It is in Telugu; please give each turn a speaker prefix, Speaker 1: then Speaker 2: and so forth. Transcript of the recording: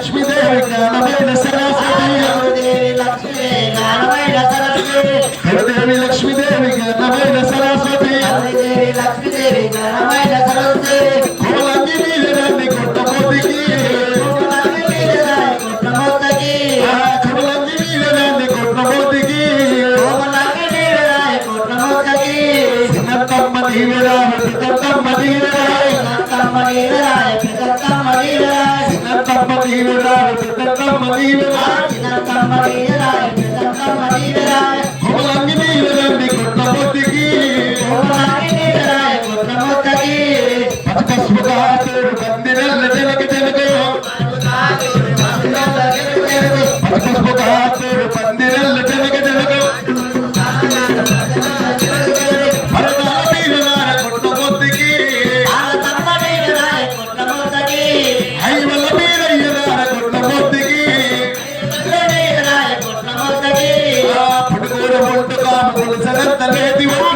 Speaker 1: లక్ష్మీదేవి జ్ఞానమైన సరస్వతి.
Speaker 2: దేవి
Speaker 1: లక్ష్మీదేవి జ్ఞానమైన సరస్వతి.
Speaker 2: దేవి
Speaker 1: కోలంగి నీళ్ళని కొట్టమోతికి కోలంగి Let the lady walk.